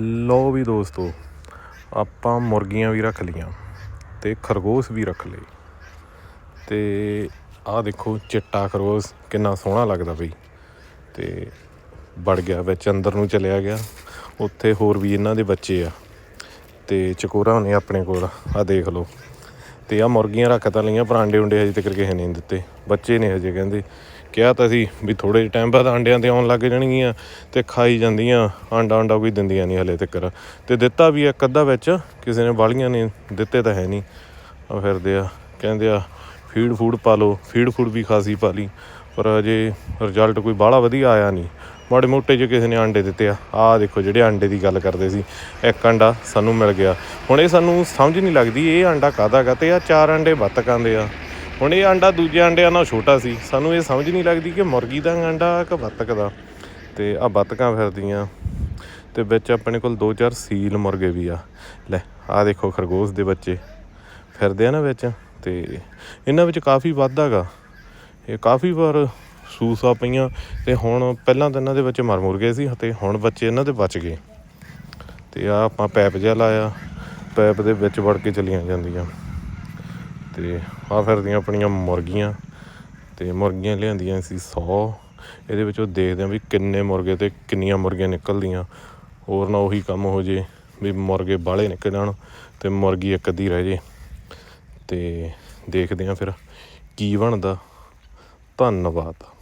ਲੋ ਵੀ ਦੋਸਤੋ, ਆਪਾਂ ਮੁਰਗੀਆਂ ਵੀ ਰੱਖ ਲੀਆਂ ਤੇ ਖਰਗੋਸ਼ ਵੀ ਰੱਖ ਲਏ। ਤੇ ਆਹ ਦੇਖੋ ਚਿੱਟਾ ਖਰਗੋਸ਼ ਕਿੰਨਾ ਸੋਹਣਾ ਲੱਗਦਾ ਬਈ। ਤੇ ਵੜ ਗਿਆ, ਵਿੱਚ ਅੰਦਰ ਨੂੰ ਚਲਿਆ ਗਿਆ। ਉੱਥੇ ਹੋਰ ਵੀ ਇਹਨਾਂ ਦੇ ਬੱਚੇ ਆ। ਤੇ ਚਕੋਰਾ ਨੇ ਆਪਣੇ ਕੋਲ ਆ ਦੇਖ ਲਓ। ਤੇ ਆ, ਮੁਰਗੀਆਂ ਰੱਖ ਤਾਂ ਲਈਆਂ ਪਰ ਆਂਡੇ ਉਂਡੇ ਹਜੇ ਤੱਕ ਕਿਸੇ ਨੇ ਨਹੀਂ ਦਿੱਤੇ। ਬੱਚੇ ਨੇ ਹਜੇ ਕਹਿੰਦੇ। ਕਿਹਾ ਤਾਂ ਸੀ ਵੀ ਥੋੜੇ ਜਿਹੇ ਟਾਈਮ ਬਾਅਦ ਆਂਡਿਆਂ ਤੇ ਆਉਣ ਲੱਗ ਜਾਣਗੀਆਂ ਤੇ ਖਾਈ ਜਾਂਦੀਆਂ, ਆਂਡਾ ਆਂਡਾ ਕੋਈ ਦਿੰਦੀਆਂ ਨਹੀਂ ਹਲੇ ਤੱਕ। ਤੇ ਦਿੱਤਾ ਵੀ ਇੱਕ ਅੱਧਾ ਵਿੱਚ, ਕਿਸੇ ਨੇ ਬਾਲੀਆਂ ਨੇ, ਦਿੱਤੇ ਤਾਂ ਹੈ ਨਹੀਂ। ਆ ਫਿਰਦੇ ਆ, ਕਹਿੰਦੇ ਆ ਫੀਡ ਫੂਡ ਪਾ ਲਓ ਫੀਡ ਫੂਡ ਵੀ ਖਾਸੀ ਪਾ ਲਈ, ਪਰ ਅਜੇ ਰਿਜ਼ਲਟ ਕੋਈ ਬਾਹਲਾ ਵਧੀਆ ਆਇਆ ਨਹੀਂ। ਮਾੜੇ ਮੋਟੇ ਜਿਹੇ ਕਿਸੇ ਨੇ ਆਂਡੇ ਦਿੱਤੇ ਆ। ਆਹ ਦੇਖੋ ਜਿਹੜੇ ਆਂਡੇ ਦੀ ਗੱਲ ਕਰਦੇ ਸੀ। ਇੱਕ ਆਂਡਾ ਸਾਨੂੰ ਮਿਲ ਗਿਆ। ਹੁਣ ਇਹ ਸਾਨੂੰ ਸਮਝ ਨਹੀਂ ਲੱਗਦੀ ਇਹ ਆਂਡਾ ਕਾਹਦਾ ਗਾ ਤੇ ਆ ਚਾਰ ਆਂਡੇ ਬੱਤਕਾਂ ਦੇ ਆ। ਹੁਣ ਇਹ ਆਂਡਾ ਦੂਜੇ ਆਂਡਿਆਂ ਨਾਲੋਂ ਛੋਟਾ ਸੀ। ਸਾਨੂੰ ਇਹ ਸਮਝ ਨਹੀਂ ਲੱਗਦੀ ਕਿ ਮੁਰਗੀ ਦਾ ਆਂਡਾ ਕਿ ਬੱਤਕ ਦਾ ਤੇ ਆ ਬੱਤਕਾਂ ਫਿਰਦੀਆਂ। ਤੇ ਵਿੱਚ ਆਪਣੇ ਕੋਲ ਦੋ ਚਾਰ ਸੀਲ ਮੁਰਗੇ ਵੀ ਆ। ਲੈ ਆ ਦੇਖੋ ਖਰਗੋਸ਼ ਦੇ ਬੱਚੇ। ਫਿਰਦੇ ਆ ਨਾ ਵਿੱਚ। ਤੇ ਇਹਨਾਂ ਵਿੱਚ ਕਾਫੀ ਵਾਧਾ ਗਾ ਇਹ ਕਾਫੀ ਵਾਰ ਸੂਸਾ ਪਈਆਂ ਤੇ ਹੁਣ ਪਹਿਲਾਂ ਤਾਂ ਇਹਨਾਂ ਦੇ ਬੱਚੇ ਮਰ ਮੁਰ ਗਏ ਸੀ ਤੇ ਹੁਣ ਬੱਚੇ ਇਹਨਾਂ ਦੇ ਬਚ ਗਏ। ਤੇ ਆ ਆਪਾਂ ਪੈਪ ਜਿਹਾ ਲਾਇਆ, ਪੈਪ ਦੇ ਵਿੱਚ ਵੜ ਕੇ ਚਲੀਆਂ ਜਾਂਦੀਆਂ। ਤੇ ਆ ਫਿਰਦੀਆਂ ਆਪਣੀਆਂ ਮੁਰਗੀਆਂ ਤੇ ਮੁਰਗੀਆਂ ਲਿਆਂਦੀਆਂ ਸੀ 100 ਇਹਦੇ ਵਿੱਚੋਂ ਦੇਖਦੇ ਆ ਵੀ ਕਿੰਨੇ ਮੁਰਗੇ ਤੇ ਕਿੰਨੀਆਂ ਮੁਰਗੀਆਂ ਨਿਕਲਦੀਆਂ। ਹੋਰ ਨਾ ਉਹੀ ਕੰਮ ਹੋ ਜੇ ਵੀ ਮੁਰਗੇ ਬਾਹਲੇ ਨਿਕਲ ਜਾਣ ਤੇ ਮੁਰਗੀ ਇੱਕ ਅੱਧੀ ਰਹਿ ਜੇ। ਤੇ ਦੇਖਦੇ ਆ ਫਿਰ ਕੀ ਬਣਦਾ। ਧੰਨਵਾਦ।